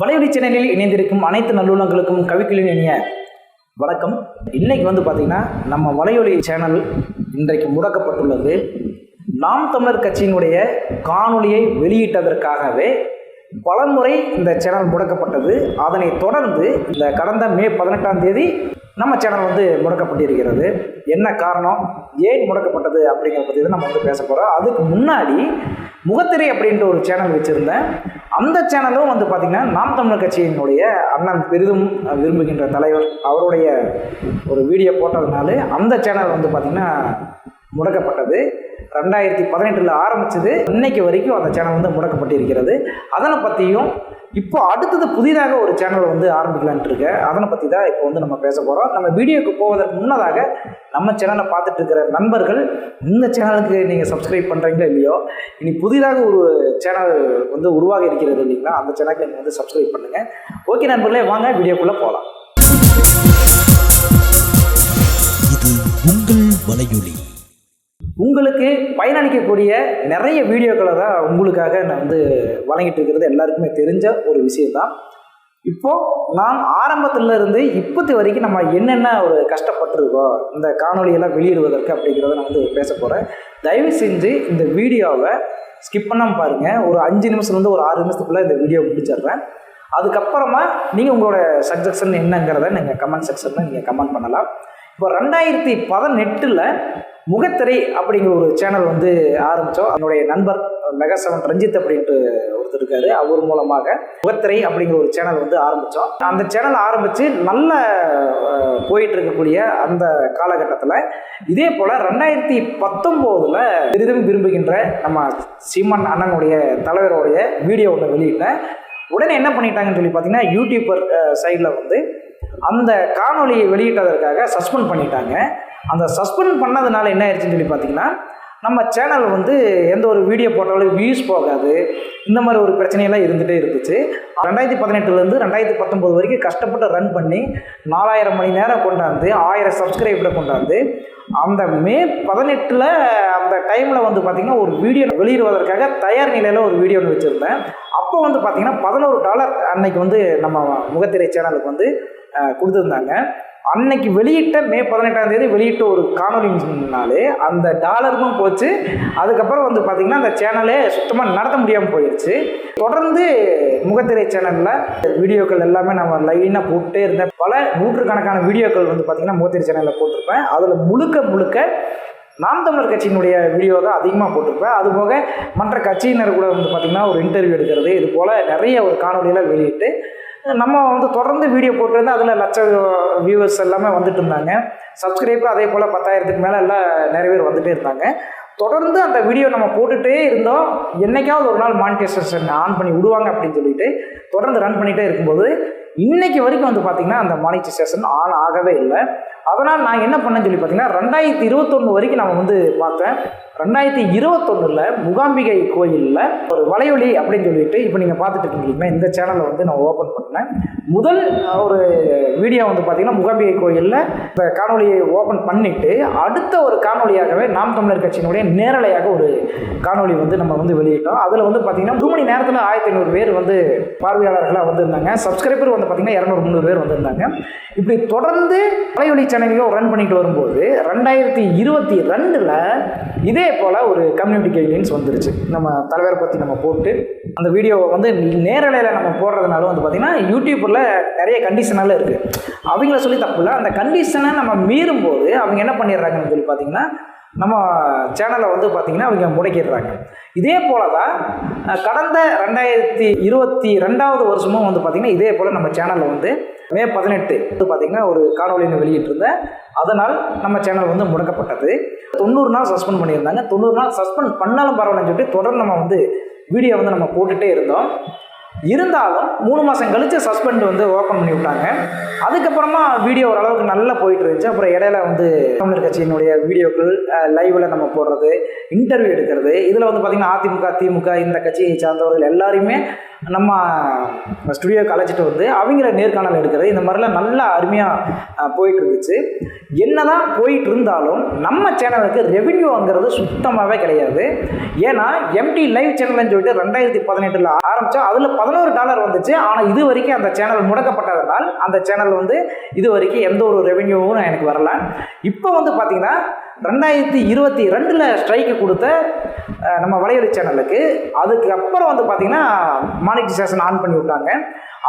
வலையொலி சேனலில் இணைந்திருக்கும் அனைத்து நல்லுள்ளங்களுக்கும் கவிக்குளின் இனிய வணக்கம். இன்னைக்கு வந்து பார்த்தீங்கன்னா நம்ம வலையொலி சேனல் இன்றைக்கு முடக்கப்பட்டுள்ளது. நாம் தமிழர் கட்சியினுடைய காணொலியை வெளியிட்டதற்காகவே பலமுறை இந்த சேனல் முடக்கப்பட்டது. அதனைத் தொடர்ந்து இந்த கடந்த மே பதினெட்டாம் தேதி நம்ம சேனல் வந்து முடக்கப்பட்டிருக்கிறது. என்ன காரணம்? ஏன் முடக்கப்பட்டது அப்படிங்கிறத பற்றி தான் நம்ம வந்து பேச போகிறோம் அதுக்கு முன்னாடி முகத்திரை அப்படின்ற ஒரு சேனல் வச்சுருந்தேன். அந்த சேனலும் வந்து பார்த்திங்கன்னா நாம் தமிழர் கட்சியினுடைய அண்ணன் பெரிதும் விரும்புகின்ற தலைவர். அவருடைய ஒரு வீடியோ போட்டதுனால அந்த சேனல் வந்து பார்த்திங்கன்னா முடக்கப்பட்டது. ரெண்டாயிரத்தி பதினெட்டில் ஆரம்பிச்சது இன்னைக்கு வரைக்கும் அந்த சேனல் வந்து முடக்கப்பட்டிருக்கிறது. அதனை பற்றியும் இப்போ அடுத்தது புதிதாக ஒரு சேனல் வந்து ஆரம்பிக்கலான்ட்டு இருக்கேன் அதனை பற்றி தான் இப்போ வந்து நம்ம பேச போகிறோம் நம்ம வீடியோக்கு போவதற்கு முன்னதாக நம்ம சேனலை பார்த்துட்டு இருக்கிற நண்பர்கள் இந்த சேனலுக்கு நீங்கள் சப்ஸ்கிரைப் பண்ணுறீங்களோ இல்லையோ? இனி புதிதாக ஒரு சேனல் வந்து உருவாக இருக்கிறது இல்லைங்களா? அந்த சேனலுக்கு நீங்கள் வந்து சப்ஸ்கிரைப் பண்ணுங்கள் ஓகே நண்பர்களே வாங்க வீடியோக்குள்ளே போகலாம் இது உங்கள் வலையொலி. உங்களுக்கு பயனளிக்கக்கூடிய நிறைய வீடியோக்களை தான் உங்களுக்காக நான் வந்து வழங்கிட்டு இருக்கிறது. எல்லாருக்குமே தெரிஞ்ச ஒரு விஷயம்தான். இப்போது நான் ஆரம்பத்துல இருந்து இப்போத்தி வரைக்கும் நம்ம என்னென்ன ஒரு கஷ்டப்பட்டிருக்கோம் இந்த காணொலியெல்லாம் வெளியிடுவதற்கு அப்படிங்கிறத நான் வந்து பேச போகிறேன் தயவு செஞ்சு இந்த வீடியோவை ஸ்கிப் பண்ணாமல் பாருங்கள் ஒரு அஞ்சு நிமிஷத்துலேருந்து ஒரு ஆறு நிமிஷத்துக்குள்ளே இந்த வீடியோ முடிச்சிடுறேன். அதுக்கப்புறமா நீங்கள் உங்களோட சஜஷன் என்னங்கிறத நீங்கள் கமெண்ட் செக்ஷனில் நீங்கள் கமெண்ட் பண்ணலாம். இப்போ ரெண்டாயிரத்தி பதினெட்டில் முகத்திரை அப்படிங்கிற ஒரு சேனல் வந்து ஆரம்பித்தோம் அதனுடைய நண்பர் மெகாசவன் ரஞ்சித் அப்படின்ட்டு ஒருத்தர் இருக்காரு. அவர் மூலமாக முகத்திரை அப்படிங்கிற ஒரு சேனல் வந்து ஆரம்பித்தோம் அந்த சேனல் ஆரம்பித்து நல்ல போயிட்டு இருக்கக்கூடிய அந்த காலகட்டத்தில் இதே போல் ரெண்டாயிரத்தி பத்தொம்போதில் பெரிதும் விரும்புகின்ற நம்ம சீமன் அண்ணனுடைய தலைவருடைய வீடியோ ஒன்று வெளியிட்டேன். உடனே என்ன பண்ணிட்டாங்கன்னு சொல்லி பார்த்தீங்கன்னா யூடியூபர் சைடில் வந்து அந்த காணொலியை வெளியிட்டதற்காக சஸ்பெண்ட் பண்ணிட்டாங்க. அந்த சஸ்பெண்ட் பண்ணதுனால என்ன ஆயிடுச்சுன்னு சொல்லி பார்த்தீங்கன்னா நம்ம சேனல் வந்து எந்த ஒரு வீடியோ போட்டாலும் வியூஸ் போகாது. இந்த மாதிரி ஒரு பிரச்சனையெல்லாம் இருந்துகிட்டே இருந்துச்சு. ரெண்டாயிரத்தி பதினெட்டுலேருந்து ரெண்டாயிரத்தி பத்தொம்போது வரைக்கும் கஷ்டப்பட்டு ரன் பண்ணி நாலாயிரம் மணி நேரம் கொண்டாந்து ஆயிரம் சப்ஸ்கிரைபரை கொண்டாந்து அந்த மே பதினெட்டில் அந்த டைமில் வந்து பார்த்திங்கன்னா ஒரு வீடியோ வெளியிடுவதற்காக தயார் நிலையில் ஒரு வீடியோ ஒன்று வச்சுருந்தேன். அப்போ வந்து பார்த்திங்கன்னா பதினோரு டாலர் அன்னைக்கு வந்து நம்ம முகத்திரை சேனலுக்கு வந்து கொடுத்துருந்தாங்க. அன்னைக்கு வெளியிட்ட மே பதினெட்டாம் தேதி வெளியிட்ட ஒரு காணொலினாலே அந்த டாலருக்கும் போச்சு. அதுக்கப்புறம் வந்து பார்த்திங்கன்னா அந்த சேனலே சுத்தமாக நடத்த முடியாமல் போயிடுச்சு தொடர்ந்து முகத்திரை சேனலில் வீடியோக்கள் எல்லாமே நம்ம லைனாக போட்டே இருந்தேன். பல நூற்றுக்கணக்கான வீடியோக்கள் வந்து பார்த்திங்கன்னா முகத்திரை சேனலில் போட்டிருப்பேன். அதில் முழுக்க முழுக்க நாம் தமிழர் கட்சியினுடைய வீடியோ தான் அதிகமாக போட்டிருப்பேன். அதுபோக மற்ற கட்சியினர் கூட வந்து பார்த்திங்கன்னா ஒரு இன்டர்வியூ எடுக்கிறது இது போல் நிறைய ஒரு காணொலியெல்லாம் வெளியிட்டு நம்ம வந்து தொடர்ந்து வீடியோ போட்டிருந்தா அதில் லட்ச வியூவர்ஸ் எல்லாமே வந்துட்டு இருந்தாங்க. சப்ஸ்கிரைபர் அதே போல் பத்தாயிரத்துக்கு மேலே எல்லாம் நிறைய பேர் வந்துகிட்டே இருந்தாங்க. தொடர்ந்து அந்த வீடியோ நம்ம போட்டுகிட்டே இருந்தோம். என்னைக்காவது ஒரு நாள் மானிட்டைசேஷன் ஆன் பண்ணி விடுவாங்க அப்படின்னு சொல்லிட்டு தொடர்ந்து ரன் பண்ணிகிட்டே இருக்கும்போது இன்றைக்கி வரைக்கும் வந்து பார்த்திங்கன்னா அந்த மானிட்டைசேஷன் ஆன் ஆகவே இல்லை. அதனால் நான் என்ன பண்ணேன்னு சொல்லி பார்த்தீங்கன்னா ரெண்டாயிரத்தி இருபத்தொன்று வரைக்கும் நான் வந்து பார்த்தேன். ரெண்டாயிரத்தி இருபத்தொன்னில் முகாம்பிகை கோயிலில் ஒரு வலையொலி அப்படின்னு சொல்லிட்டு இப்போ நீங்கள் பார்த்துட்டு இருக்கீங்களா இந்த சேனலை வந்து நான் ஓப்பன் பண்ணேன். முதல் ஒரு வீடியோ வந்து பார்த்திங்கன்னா முகாம்பிகை கோயிலில் இந்த காணொலியை ஓப்பன் பண்ணிவிட்டு அடுத்த ஒரு காணொலியாகவே நாம் தமிழர் கட்சியினுடைய நேரலையாக ஒரு காணொளி வந்து நம்ம வந்து வெளியிட்டோம். அதில் வந்து பார்த்தீங்கன்னா ஒரு மணி நேரத்தில் ஆயிரத்தி ஐநூறு பேர் வந்து பார்வையாளர்களாக வந்திருந்தாங்க. சப்ஸ்கிரைபர் வந்து பார்த்தீங்கன்னா இரநூறு முந்நூறு பேர் வந்திருந்தாங்க. இப்படி தொடர்ந்து வலையொலி சேனலையும் ரன் பண்ணிட்டு வரும்போது ரெண்டாயிரத்தி இருபத்தி ரெண்டில் இதே போல் ஒரு கம்யூனிட்டி கைட்லைன்ஸ் வந்துருச்சு. நம்ம தலைவரை பற்றி நம்ம போட்டு அந்த வீடியோவை வந்து நேரலையில் நம்ம போடுறதுனால வந்து பார்த்திங்கன்னா யூடியூப்பில் நிறைய கண்டிஷனெல்லாம் இருக்குது அவங்கள சொல்லி தப்பு இல்லை. அந்த கண்டிஷனை நம்ம மீறும்போது அவங்க என்ன பண்ணிடுறாங்கன்னு சொல்லி பார்த்தீங்கன்னா நம்ம சேனலை வந்து பார்த்திங்கன்னா அவங்க முடக்கிடுறாங்க. இதே போல தான் கடந்த ரெண்டாயிரத்தி இருபத்தி ரெண்டாவது வருஷமும் வந்து பார்த்திங்கன்னா இதே போல் நம்ம சேனலில் வந்து மே பதினெட்டு பார்த்தீங்கன்னா பார்த்திங்கன்னா ஒரு காணொலியை வெளியிட்டிருந்தேன். அதனால் நம்ம சேனல் வந்து முடக்கப்பட்டது. தொண்ணூறு நாள் சஸ்பெண்ட் பண்ணியிருந்தாங்க. தொண்ணூறு நாள் சஸ்பெண்ட் பண்ணாலும் பரவாயில்லன்னு சொல்லிட்டு தொடர்ந்து நம்ம வந்து வீடியோ வந்து நம்ம போட்டுகிட்டே இருந்தோம். இருந்தாலும் மூணு மாதம் கழித்து சஸ்பெண்ட் வந்து ஓப்பன் பண்ணி விட்டாங்க. அதுக்கப்புறமா வீடியோ ஓரளவுக்கு நல்லா போயிட்டு இருந்துச்சு. அப்புறம் இடையில வந்து தமிழர் கட்சியினுடைய வீடியோக்கள் லைவில் நம்ம போடுறது இன்டர்வியூ எடுக்கிறது இதில் வந்து பார்த்திங்கன்னா அதிமுக திமுக இந்த கட்சியை சார்ந்தவர்கள் எல்லாரையுமே நம்ம ஸ்டுடியோக்கு அழைச்சிட்டு வந்து அவங்கள நேர்காணல் எடுக்கிறது இந்த மாதிரிலாம் நல்லா அருமையாக போயிட்டு இருந்துச்சு என்னதான் போயிட்டு இருந்தாலும் நம்ம சேனலுக்கு ரெவென்யூங்கிறது சுத்தமாகவே கிடையாது. ஏன்னா எம்டி லைவ் சேனல்னு சொல்லிட்டு ரெண்டாயிரத்தி பதினெட்டில் ஆரம்பித்தோம் அதில் பதினோரு டாலர் வந்துச்சு. ஆனால் இது வரைக்கும் அந்த சேனல் முடக்கப்பட்டதனால் அந்த சேனல் வந்து இது வரைக்கும் எந்த ஒரு ரெவென்யூவும் எனக்கு வரல. இப்போ வந்து பார்த்திங்கன்னா ரெண்டாயிரத்தி இருபத்தி ரெண்டில் ஸ்ட்ரைக்கு கொடுத்த நம்ம வலையொலி சேனலுக்கு. அதுக்கு அப்புறம் வந்து பார்த்திங்கன்னா மானிட்டைசேஷன் ஆன் பண்ணி விட்டாங்க.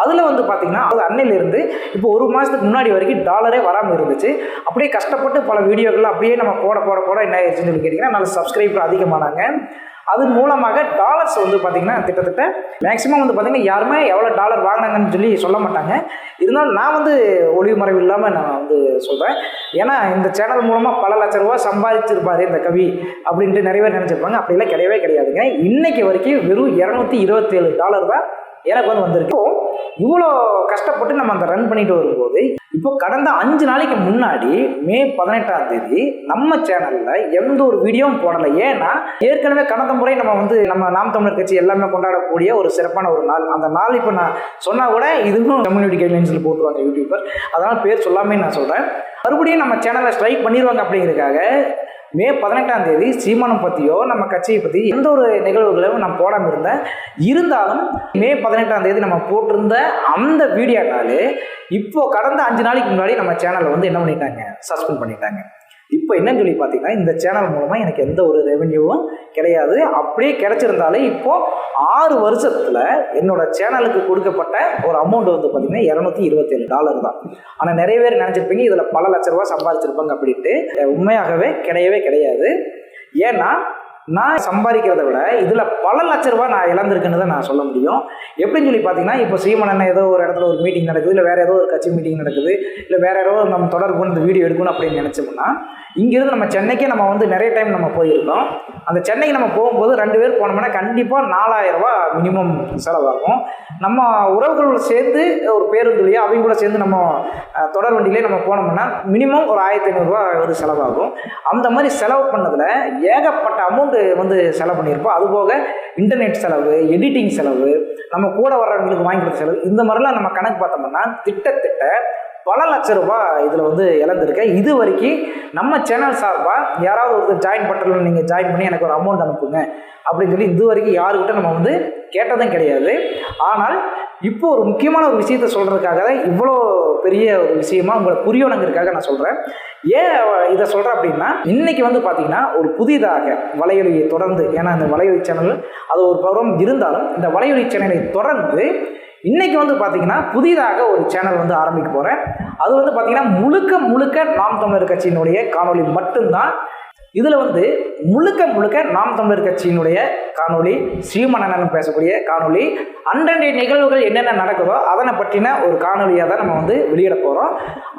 அதில் வந்து பார்த்திங்கன்னா அது அன்னையிலேருந்து இப்போ ஒரு மாதத்துக்கு முன்னாடி வரைக்கும் டாலரே வராமல் இருந்துச்சு. அப்படியே கஷ்டப்பட்டு பல வீடியோக்கள் அப்படியே நம்ம போட போட போட என்ன ஆயிடுச்சுன்னு சொல்லி கேட்டிங்கன்னா நல்ல சப்ஸ்கிரைபர் அதிகமானாங்க. அது மூலமாக டாலர்ஸ் வந்து பார்த்திங்கன்னா கிட்டத்தட்ட மேக்ஸிமம் வந்து பார்த்திங்கன்னா யாருமே எவ்வளோ டாலர் வாங்கினாங்கன்னு சொல்லி சொல்ல மாட்டாங்க. இருந்தாலும் நான் வந்து ஒளிவு மறைவு இல்லாமல் நான் வந்து சொல்கிறேன் ஏன்னா இந்த சேனல் மூலமாக பல லட்ச ரூபா சம்பாதிச்சிருப்பாரு இந்த கவி அப்படின்ட்டு நிறைய பேர் நினச்சிருப்பாங்க. அப்படிலாம் கிடையவே கிடையாதுங்க. இன்றைக்கி வரைக்கும் வெறும் இரநூத்தி இருபத்தேழு டாலர் தான் எனக்கு வந்து வந்திருக்கு. இவ்வளோ கஷ்டப்பட்டு நம்ம அந்த ரன் பண்ணிட்டு வரும்போது இப்போ கடந்த அஞ்சு நாளைக்கு முன்னாடி மே பதினெட்டாம் தேதி நம்ம சேனல்ல எந்த ஒரு வீடியோவும் போடலை. ஏன்னா ஏற்கனவே கடந்த முறை நம்ம வந்து நம்ம நாம் தமிழர் கட்சி எல்லாமே கொண்டாடக்கூடிய ஒரு சிறப்பான ஒரு நாள். அந்த நாள் இப்போ நான் சொன்னா கூட இதுவும் கம்யூனிட்டி கைட்லைன்ஸில் போட்டுருவாங்க யூடியூபர் அதனால பேர் சொல்லாமே நான் சொல்றேன். மறுபடியும் நம்ம சேனலை ஸ்ட்ரைக் பண்ணிடுவாங்க அப்படிங்கிறதுக்காக மே பதினெட்டாம் தேதி சீமானம் பற்றியோ நம்ம கட்சியை பற்றி எந்த ஒரு நிகழ்வுகளையும் நான் போடாமல் இருந்தேன். இருந்தாலும் மே பதினெட்டாம் தேதி நம்ம போட்டிருந்த அந்த வீடியோனாலே இப்போ கடந்த அஞ்சு நாளைக்கு முன்னாடி நம்ம சேனலை வந்து என்ன பண்ணிட்டாங்க? சஸ்பெண்ட் பண்ணிட்டாங்க. இப்போ என்னன்னு சொல்லி பார்த்தீங்கன்னா இந்த சேனல் மூலமாக எனக்கு எந்த ஒரு ரெவென்யூவும் கிடையாது. அப்படியே கிடைச்சிருந்தாலே இப்போ ஆறு வருஷத்தில் என்னோட சேனலுக்கு கொடுக்கப்பட்ட ஒரு அமௌண்ட் வந்து பார்த்தீங்கன்னா இரநூத்தி இருபத்தேழு டாலர் தான். ஆனால் நிறைய பேர் நினச்சிருப்பீங்க இதில் பல லட்ச ரூபா சம்பாதிச்சிருப்பாங்க அப்படின்ட்டு. உண்மையாகவே கிடையவே கிடையாது. ஏன்னா நான் சம்பாதிக்கிறத விட இதில் பல லட்ச ரூபா நான் இழந்திருக்குன்னு தான் நான் சொல்ல முடியும். எப்படின்னு சொல்லி பார்த்தீங்கன்னா இப்போ சீமன் ஏதோ ஒரு இடத்துல ஒரு மீட்டிங் நடக்குது இல்லை வேறு ஏதோ ஒரு கட்சி மீட்டிங் நடக்குது இல்லை வேறு ஏதோ நம்ம தொடர்பு இந்த வீடியோ எடுக்கணும் அப்படின்னு நினச்சோம்னா இங்கேருந்து நம்ம சென்னைக்கே நம்ம வந்து நிறைய டைம் நம்ம போயிருக்கோம். அந்த சென்னைக்கு நம்ம போகும்போது ரெண்டு பேர் போனோம்னா கண்டிப்பாக நாலாயிரம் ரூபா மினிமம் செலவாகும். நம்ம உறவுகளோட சேர்ந்து ஒரு பேருந்துலையோ அவங்க கூட சேர்ந்து நம்ம தொடர் வண்டியிலே நம்ம போனோம்னா மினிமம் ஒரு ஆயிரத்தி ஐநூறுரூவா ஒரு செலவாகும். அந்த மாதிரி செலவு பண்ணதில் ஏகப்பட்ட அமௌண்ட்டு வந்து செலவு பண்ணியிருப்போம். அதுபோக இன்டர்நெட் செலவு எடிட்டிங் செலவு நம்ம கூட வர்றவங்களுக்கு வாங்கி கொடுத்த செலவு இந்த மாதிரிலாம் நம்ம கணக்கு பார்த்தோம்னா திட்டத்திட்ட பல லட்ச ரூபாய் இதில் வந்து இழந்திருக்கேன். இது வரைக்கும் நம்ம சேனல் சார்பாக யாராவது ஒருத்தர் ஜாயின் பண்ணுறதுல நீங்கள் ஜாயின் பண்ணி எனக்கு ஒரு அமௌண்ட் அனுப்புங்க. அப்படின்னு சொல்லி இது வரைக்கும் யாருக்கிட்ட நம்ம வந்து கேட்டதும் கிடையாது. ஆனால் இப்போ ஒரு முக்கியமான ஒரு விஷயத்த சொல்கிறதுக்காக தான் இவ்வளோ பெரிய ஒரு விஷயமா உங்களை புரியணுங்கிறதுக்காக நான் சொல்கிறேன் ஏன் இதை சொல்கிறேன் அப்படின்னா இன்னைக்கு வந்து பார்த்திங்கன்னா ஒரு புதிதாக வலையொலியை தொடர்ந்து ஏன்னா இந்த வலையொலி சேனல் அது ஒரு பருவம் இருந்தாலும் இந்த வலையொலி சேனலை தொடர்ந்து இன்றைக்கி வந்து பார்த்திங்கன்னா புதிதாக ஒரு சேனல் வந்து ஆரம்பிக்க போகிறேன் அது வந்து பார்த்திங்கன்னா முழுக்க முழுக்க நாம் தமிழர் கட்சியினுடைய காணொளி மட்டும்தான். இதில் வந்து முழுக்க முழுக்க நாம் தமிழர் கட்சியினுடைய காணொளி ஸ்ரீமணன் பேசக்கூடிய காணொளி அன்றன்றைய நிகழ்வுகள் என்னென்ன நடக்குதோ அதனை பற்றின ஒரு காணொலியாக தான் நம்ம வந்து வெளியிட போகிறோம்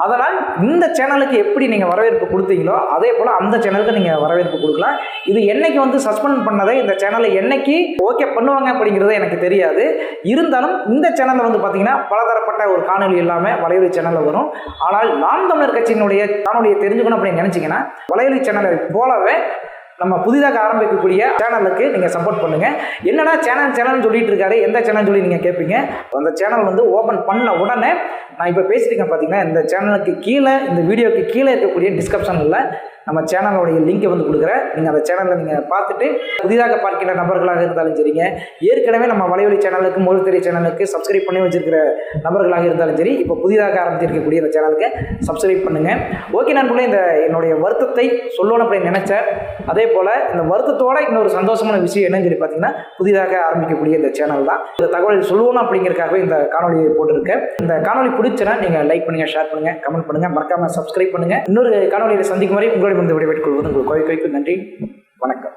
அதனால் இந்த சேனலுக்கு எப்படி நீங்கள் வரவேற்பு கொடுத்தீங்களோ அதே போல் அந்த சேனலுக்கு நீங்கள் வரவேற்பு கொடுக்கலாம். இது என்னைக்கு வந்து சஸ்பெண்ட் பண்ணதை இந்த சேனலை என்னைக்கு ஓகே பண்ணுவாங்க அப்படிங்கிறது எனக்கு தெரியாது. இருந்தாலும் இந்த சேனலில் வந்து பார்த்தீங்கன்னா பலதரப்பட்ட ஒரு காணொலி எல்லாமே வலையொலி சேனலில் வரும். ஆனால் நாம் தமிழர் கட்சியினுடைய காணொலியை தெரிஞ்சுக்கணும் அப்படின்னு நினச்சிங்கன்னா வலையொலி சேனலை போலவே நம்ம புதிதாக ஆரம்பிக்கக்கூடிய சேனலுக்கு நீங்கள் சப்போர்ட் பண்ணுங்கள் என்னடா சேனல் சேனல்னு சொல்லிட்டு இருக்காரு? எந்த சேனல் சொல்லி நீங்கள் கேட்பீங்க அந்த சேனல் வந்து ஓப்பன் பண்ண உடனே நான் இப்போ பேசியிருக்கேன் பார்த்தீங்கன்னா இந்த சேனலுக்கு கீழே இந்த வீடியோக்கு கீழே இருக்கக்கூடிய டிஸ்கிரிப்ஷனில் நம்ம சேனலோடைய லிங்கை வந்து கொடுக்குறேன். நீங்கள் அந்த சேனலில் நீங்கள் பார்த்துட்டு புதிதாக பார்க்கின்ற நபர்களாக இருந்தாலும் சரிங்க. ஏற்கனவே நம்ம வலையொலி சேனலுக்கு முதல் சேனலுக்கு சப்ஸ்கிரைப் பண்ணி வச்சிருக்கிற நபர்களாக இருந்தாலும் சரி இப்போ புதிதாக ஆரம்பிச்சிருக்கக்கூடிய இந்த சேனலுக்கு சப்ஸ்கிரைப் பண்ணுங்கள் ஓகே நண்பர்களே இந்த என்னுடைய வருத்தத்தை சொல்லணும் அப்படின்னு நினச்சேன். அதே போல் இந்த வருத்தத்தோட இன்னொரு சந்தோஷமான விஷயம் என்னன்னு சொல்லி பார்த்தீங்கன்னா புதிதாக ஆரம்பிக்கக்கூடிய இந்த சேனல் தான். இந்த தகவல் சொல்லணும் அப்படிங்கிறதுக்காகவே இந்த காணொலியை போட்டிருக்கேன். இந்த காணொலி பிடிச்சனா நீங்கள் லைக் பண்ணுங்கள் ஷேர் பண்ணுங்கள் கமெண்ட் பண்ணுங்கள் மறக்காமல் சப்ஸ்கிரைப் பண்ணுங்கள் இன்னொரு காணொலியில் சந்திக்கும் வரை உங்களிடம் வந்து விடைபெற்றுக் கொள்வது உங்கள் கோய் கோய்க்கு நன்றி. வணக்கம்.